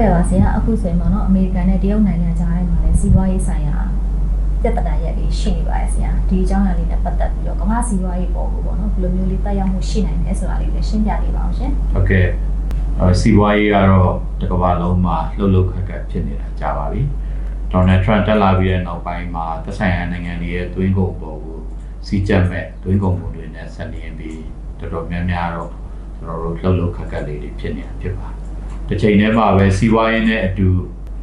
ဟုတ်ကဲ့ပါဆရာအခုဆိုရင်ပေါ့နော်အမေရိကန်နဲ့တရုတ်နိုင်ငံကြားထဲမှာလည်းစီးပွားရေးဆိုင်ရာပြဿနာရက်တွေရှိနေပါတယ်ဆရာဒီအကြောင်းအရာလေးနဲ့ပတ်သက်ပြီးတော့ကမ္ဘာစီးပွားရေးပေါ်ကိုပေါ့နော်ဘယ်လိုမျိုးလေးတက်ရောက်မှုရှိနိုင်လဲဆိုတာလေးလည်းရှင်းပြပေးပါအောင်ရှင်ဟုတ်ကဲ့အဲစီးပွားရေးကတော့တစ်ကမ္ဘာလုံးမှာလှုပ်လှုပ်ခက်ခက်ဖြစ်နေတာကြာပါပြီဒေါ်နယ်ထရန့်တက်လာပြီးတဲ့နောက်ပိုင်းမှာသက်ဆိုင်ရာနိုင်ငံတွေရဲ့သွင်းကုန်ပေါ်ကိုစီးကြက်မဲ့သွင်းကုန်ပုံတွေနဲ့ဆက်နေပြီးတော်တော်များများတော့ကျွန်တော်တို့လှုပ်လှုပ်ခက်ခက်လေးတွေဖြစ်နေတာဖြစ်ပါတယ် တစ်ချိန်တည်းမှာပဲစီးပွားရေးနဲ့အတူ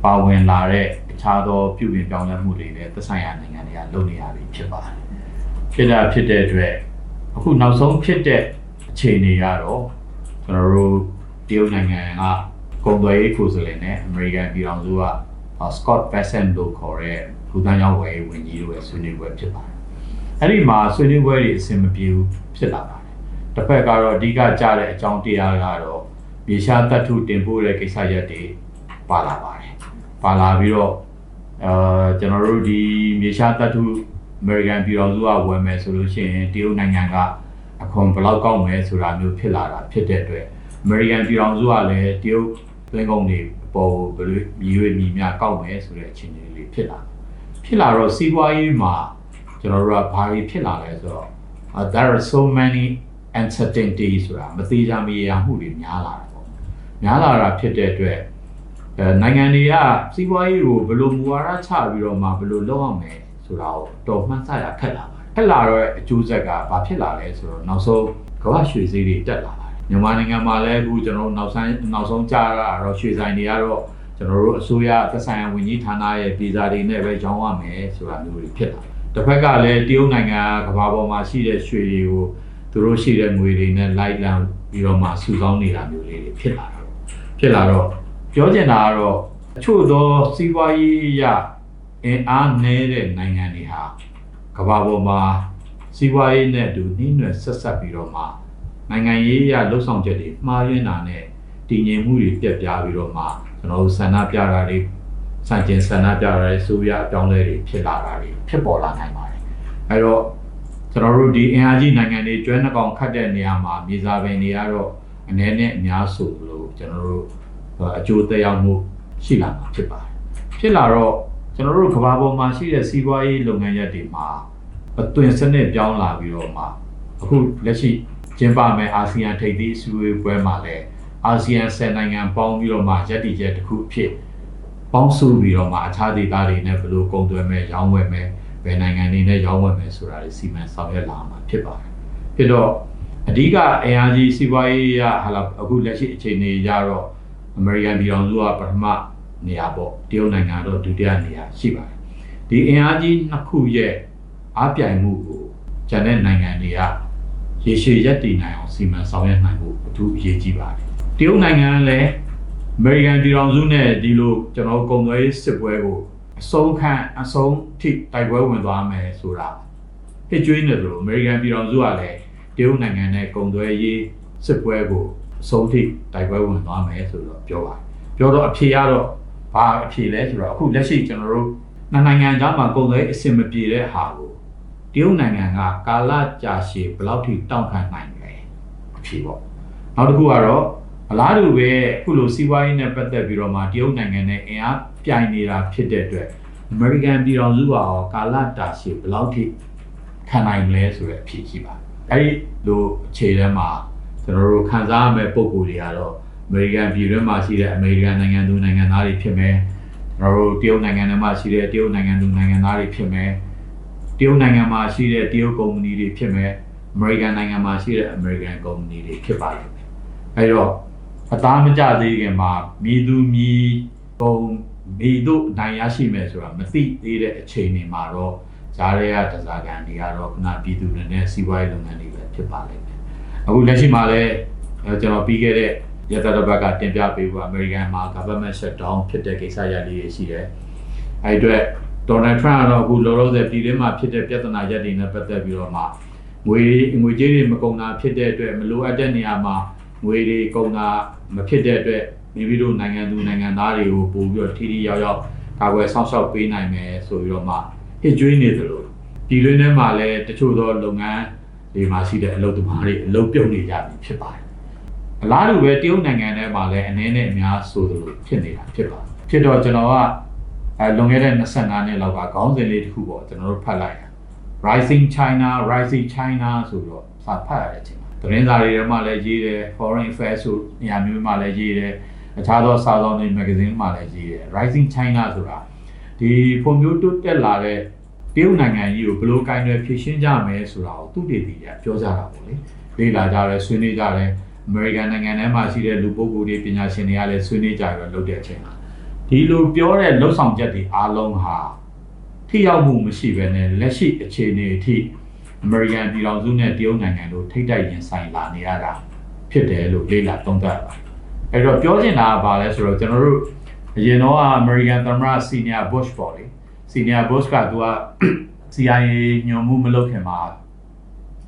ပါဝင်လာတဲ့အခြားသောပြုပြင်ပြောင်းလဲမှုတွေလည်းသက်ဆိုင်ရာနိုင်ငံတွေကလုပ်နေရပြီဖြစ်ပါတယ်ဖြစ်တာဖြစ်တဲ့အတွက်အခုနောက်ဆုံးဖြစ်တဲ့အခြေအနေကတော့ကျွန်တော်တို့တရုတ်နိုင်ငံကကုန်သွယ်ရေးကိုယ်စားလှယ်နဲ့အမေရိကန်ပြည်ထောင်စုက Scott Bessent လို့ခေါ်တဲ့ဘူတန်ရောက်ဝယ်ရေးဝန်ကြီးတို့ရဲ့ဆွေးနွေးပွဲဖြစ်ပါတယ်။အဲ့ဒီမှာဆွေးနွေးပွဲတွေအဆင်မပြေဘူးဖြစ်လာပါတယ်။တစ်ဖက်ကတော့အဓိကကြတဲ့အကြောင်းတရားကတော့ မြေရှားတပ်ထုတင်ပို့တဲ့ကိစ္စရပ်တွေပါလာပါတယ်။ပါလာပြီးတော့အဲကျွန်တော်တို့ဒီမြေရှားတပ်ထုအမေရိကန်ပြည်ထောင်စုကဝယ်မယ်ဆိုလို့ရှိရင်တရုတ်နိုင်ငံကအခွန်ဘယ်လောက်ကောက်မယ်ဆိုတာမျိုးဖြစ်လာတာဖြစ်တဲ့အတွက်အမေရိကန်ပြည်ထောင်စုကလည်းတရုတ်သွင်းကုန်တွေအပေါ်ဘယ်လိုမြည်ရွေးမြည်များကောက်မယ်ဆိုတဲ့အခြေအနေလေးဖြစ်လာဖြစ်လာတော့စီးပွားရေးမှာကျွန်တော်တို့ကဘာတွေဖြစ်လာလဲဆိုတော့ uh, there are so many uncertainties ဆိုတာမသေးချာမရေရာမှုတွေများလာတာပေါ့ များလာတာဖြစ်တဲ့အတွက်အဲနိုင်ငံတွေကစီးပွားရေးကိုဘယ်လိုမူဝါဒချပြီးတော့မှဘယ်လိုလုပ်အောင်မယ်ဆိုတာကိုတော်မှန်းဆရခက်လာပါတယ်ခက်လာတော့အကျိုးဆက်ကဘာဖြစ်လာလဲဆိုတော့နောက်ဆုံးကမ္ဘာရွှေဈေးတွေတက်လာပါတယ်မြန်မာနိုင်ငံမှာလည်းအခုကျွန်တော်တို့နောက်ဆိုင်နောက်ဆုံးကြားရတာတော့ရွှေဆိုင်တွေကတော့ကျွန်တော်တို့အစိုးရသက်ဆိုင်ရာဝန်ကြီးဌာနရဲ့ပြည်စာတွေနဲ့ပဲရောင်းရမယ်ဆိုတာမျိုးတွေဖြစ်လာတယ်။တစ်ဖက်ကလည်းတရုတ်နိုင်ငံကကမ္ဘာပေါ်မှာရှိတဲ့ရွှေတွေကိုသူတို့ရှိတဲ့ငွေတွေနဲ့လိုက်လံပြီးတော့မှစုဆောင်းနေတာမျိုးလေးတွေဖြစ်လာတော့ ဖြစ်လာတော့ပြောချင်တာကတော့အချို့သောစီးပွားရေးရအင်အားနည်းတဲ့နိုင်ငံတွေဟာကမ္ဘာပေါ်မှာစီးပွားရေးနဲ့အတူနှီးနွယ်ဆက်ဆက်ပြီးတော့မှနိုင်ငံရေးအရလှုပ်ဆောင်ချက်တွေမှားယွင်းတာနဲ့တည်ငြိမ်မှုတွေပြက်ပြားပြီးတော့မှကျွန်တော်တို့ဆန္ဒပြတာတွေစံကျင်ဆန္ဒပြတာတွေဆိုရအကြောင်းလဲတွေဖြစ်လာတာတွေဖြစ်ပေါ်လာနိုင်ပါတယ်အဲတော့ကျွန်တော်တို့ဒီအင်အားကြီးနိုင်ငံတွေကျွမ်းနှကောင်ခတ်တဲ့နေရာမှာမြေစာပင်တွေကတော့ အနည်းနဲ့အများဆိုလို့ကျွန်တော်တို့အကျိုးသက်ရောက်မှုရှိလာမှာဖြစ်ပါတယ်ဖြစ်လာတော့ကျွန်တော်တို့ကမ္ဘာပေါ်မှာရှိတဲ့စီးပွားရေးလုပ်ငန်းရပ်တွေမှာအသွင်စနစ်ပြောင်းလာပြီးတော့မှအခုလက်ရှိကျင်းပမယ်အာဆီယံထိပ်သီးအစည်းအဝေးပွဲမှာလည်းအာဆီယံ10နိုင်ငံပေါင်းပြီးတော့မှရည်တည်ချက်တစ်ခုအဖြစ်ပေါင်းစုပြီးတော့မှအခြားဒေသတွေနဲ့ဘယ်လိုကုန်သွယ်မယ်ရောင်းဝယ်မယ်ဘယ်နိုင်ငံတွေနဲ့ရောင်းဝယ်မယ်ဆိုတာတွေစီမံဆောင်ရွက်လာမှာဖြစ်ပါတယ်ဖြစ်တော့ အဓိကအင်အားကြီးစီးပွားရေးရဟာလာအခုလက်ရှိအခြေအနေရတော့အမေရိကန်ပြည်ထောင်စုကပထမနေရာပေါ့တရုတ်နိုင်ငံတော့ဒုတိယနေရာရှိပါတယ်ဒီအင်အားကြီးနှစ်ခုရဲ့အားပြိုင်မှုကိုကျန်တဲ့နိုင်ငံတွေကရေရှည်ရက်တည်နိုင်အောင်စီမံဆောင်ရွက်နိုင်ဖို့အထူးအရေးကြီးပါတယ်။တရုတ်နိုင်ငံကလည်းအမေရိကန်ပြည်ထောင်စုနဲ့ဒီလိုကျွန်တော်ကုန်သွယ်ရေးစစ်ပွဲကိုအဆုံးခံအဆုံးထိတိုက်ပွဲဝင်သွားမယ်ဆိုတာဟစ်ကြွေးနေတယ်လို့အမေရိကန်ပြည်ထောင်စုကလည်း တရုတ်နိုင်ငံနဲ့ကုန်သွယ်ရေးစစ်ပွဲကိုအဆုံးထိတိုက်ပွဲဝင်သွားမယ်ဆိုတော့ပြောပါတယ်။ပြောတော့အဖြေကတော့ဘာအဖြေလဲဆိုတော့အခုလက်ရှိကျွန်တော်တို့နှစ်နိုင်ငံကြားမှာကုန်သွယ်ရေးအဆင်မပြေတဲ့ဟာကိုတရုတ်နိုင်ငံကကာလကြာရှည်ဘယ်လောက်ထိတောင့်ခံနိုင်လဲအဖြစ်ပေါ့နောက်တစ်ခုကတော့အလားတူပဲအခုလိုစီးပွားရေးနဲ့ပတ်သက်ပြီးတော့မှတရုတ်နိုင်ငံနဲ့အင်အားပြိုင်နေတာဖြစ်တဲ့အတွက်အမေရိကန်ပြည်ထောင်စုကရောကာလတာရှည်ဘယ်လောက်ထိခံနိုင်မလဲဆိုတဲ့အဖြစ်ရှိပါတယ် အဲဒီလိုအခြေထဲမှာကျွန်တော်တို့ခံစားရမယ့်ပုံကိုယ်တွေကတော့အမေရိကန်ပြည်တွင်းမှာရှိတဲ့အမေရိကန်နိုင်ငံသူနိုင်ငံသားတွေဖြစ်မယ်ကျွန်တော်တို့တရုတ်နိုင်ငံထဲမှာရှိတဲ့တရုတ်နိုင်ငံသူနိုင်ငံသားတွေဖြစ်မယ်တရုတ်နိုင်ငံမှာရှိတဲ့တရုတ်ကုမ္ပဏီတွေဖြစ်မယ်အမေရိကန်နိုင်ငံမှာရှိတဲ့အမေရိကန်ကုမ္ပဏီတွေဖြစ်ပါလိမ့်မယ်အဲတော့အသားမကျသေးခင်မှာမြည်သူမြည်ပုံမိတို့နိုင်ရရှိမယ်ဆိုတာမသိသေးတဲ့အချိန်တွေမှာတော့ ဇာရဲရတစားကန်တွေကတော့ခုနပြည်သူတွေနဲ့စီးပွားရေးလုပ်ငန်းတွေပဲဖြစ်ပါလိမ့်မယ်အခုလက်ရှိမှာလည်းအဲကျွန်တော်ပြီးခဲ့တဲ့ရတရဘက်ကတင်ပြပေးဖို့အမေရိကန်မှာ government shutdown ဖြစ်တဲ့ကိစ္စရပ်လေးတွေရှိတယ်အဲဒီအတွက်ဒေါ်နယ်ထရန့်ကတော့အခုလောလောဆယ်ပြည်တွင်းမှာဖြစ်တဲ့ပြဿနာရပ်တွေနဲ့ပတ်သက်ပြီးတော့မှငွေငွေကြေးတွေမကုန်တာဖြစ်တဲ့အတွက်မလိုအပ်တဲ့နေရာမှာငွေတွေကုန်တာမဖြစ်တဲ့အတွက်မိမိတို့နိုင်ငံသူနိုင်ငံသားတွေကိုပို့ပြီးတော့ထိထိရောက်ရောက်ကာကွယ်ဆောင်ရှောက်ပေးနိုင်မယ်ဆိုပြီးတော့မှ ဟစ်ကြွေးနေသလိုပြည်တွင်းထဲမှာလည်းတချို့သောလုပ်ငန်းတွေမှာရှိတဲ့အလုပ်သမားတွေအလုပ်ပြုတ်နေကြပြီဖြစ်ပါတယ်အလားတူပဲတရုတ်နိုင်ငံထဲမှာလည်းအနေနဲ့အများဆိုသလိုဖြစ်နေတာဖြစ်ပါတယ်ဖြစ်တော့ကျွန်တော်ကအဲလွန်ခဲ့တဲ့25နှစ်လောက်ကခေါင်းစဉ်လေးတစ်ခုပေါ့ကျွန်တော်တို့ဖတ်လိုက်တာ Rising China Rising China ဆိုတော့စာဖတ်ရတဲ့အချိန်မှာသတင်းစာတွေထဲမှာလည်းရေးတယ် Foreign Affairs ဆိုနေရာမျိုးမှာလည်းရေးတယ်အခြားသောစာဆောင်တွေ magazine မှာလည်းရေးတယ် Rising China ဆိုတာ ဒီပုံမျိုးတိုးတက်လာတဲ့တရုတ်နိုင်ငံကြီးကိုဘယ်လိုကိုင်တွယ်ဖြည့်ရှင်းကြမယ်ဆိုတာကိုသူတည်တည်ကြပြောကြတာပေါ့လေလေ့လာကြတယ်ဆွေးနွေးကြတယ်အမေရိကန်နိုင်ငံထဲမှာရှိတဲ့လူပုဂ္ဂိုလ်တွေပညာရှင်တွေကလည်းဆွေးနွေးကြပြီးတော့လုပ်တဲ့အချိန်မှာဒီလိုပြောတဲ့လှုပ်ဆောင်ချက်တွေအားလုံးဟာထိရောက်မှုမရှိဘဲနဲ့လက်ရှိအခြေအနေအထိအမေရိကန်ပြည်ထောင်စုနဲ့တရုတ်နိုင်ငံတို့ထိတ်တိုက်ရင်ဆိုင်လာနေရတာဖြစ်တယ်လို့လေ့လာသုံးသပ်ပါတယ်။အဲ့တော့ပြောချင်တာကဘာလဲဆိုတော့ကျွန်တော်တို့ အရင်တော့အမေရိကန်သမ္မတစီနီယာဘုရှ်ပေါ့လေစီနီယာဘုရှ်ကသူက CIA ညွန်မှုမလုပ်ခင်မှာ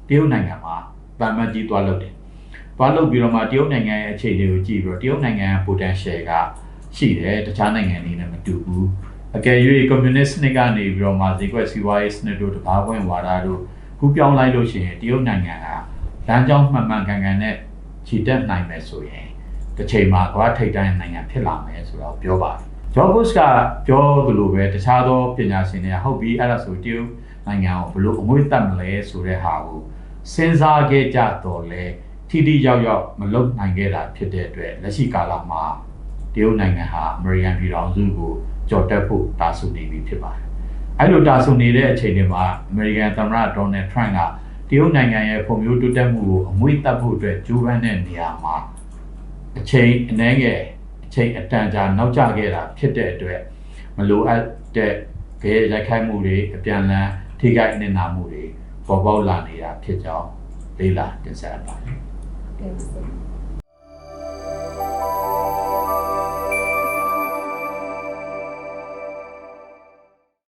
တရုတ်နိုင်ငံမှာဗန်မတ်ကြီးတွားလုပ်တယ်။တွားလုပ်ပြီးတော့မှတရုတ်နိုင်ငံရဲ့အခြေအနေကိုကြည့်ပြီးတော့တရုတ်နိုင်ငံရဲ့ potential ကရှိတယ်တခြားနိုင်ငံတွေနဲ့မတူဘူး။အကယ်၍ကွန်မြူနစ်စနစ်ကနေပြီးတော့မှဈေးကွက်စီးပွားရေးစနစ်တို့တဘာပွင့်ဝါဒတို့ကူးပြောင်းလိုက်လို့ရှိရင်တရုတ်နိုင်ငံကလမ်းကြောင်းမှန်မှန်ကန်ကန်နဲ့ခြေတက်နိုင်မယ်ဆိုရင် တစ်ချိန်မှာကမ္ဘာထိပ်တိုင်းနိုင်ငံဖြစ်လာမယ်ဆိုတော့ပြောပါတယ်။ဂျော့ဘုရှ်ကပြောသလိုပဲတခြားသောပညာရှင်တွေကဟုတ်ပြီအဲ့ဒါဆိုတရုတ်နိုင်ငံကိုဘယ်လိုအငွေ့တက်မလဲဆိုတဲ့ဟာကိုစဉ်းစားခဲ့ကြတော့လေထိထိရောက်ရောက်မလုပ်နိုင်ခဲ့တာဖြစ်တဲ့အတွက်လက်ရှိကာလမှာတရုတ်နိုင်ငံဟာအမေရိကန်ပြည်ထောင်စုကိုကြော်တက်ဖို့တာဆူနေပြီဖြစ်ပါတယ်။အဲလိုတာဆူနေတဲ့အချိန်တွေမှာအမေရိကန်သမ္မတဒေါ်နယ်ထရန့်ကတရုတ်နိုင်ငံရဲ့ပုံမျိုးတိုးတက်မှုကိုအမွေတက်ဖို့အတွက်ကြိုးပမ်းတဲ့နေရာမှာ အချိန်အနည်းငယ်အချိန်အတန်ကြာနောက်ကျခဲ့တာဖြစ်တဲ့အတွက်မလိုအပ်တဲ့ကြဲရိုက်ခိုက်မှုတွေအပြန်အလှန်ထိခိုက်နေတာမှုတွေပေါ်ပေါက်လာနေတာဖြစ်ကြောင်းလေးလာတင်ဆက်ပါတယ်ကဲ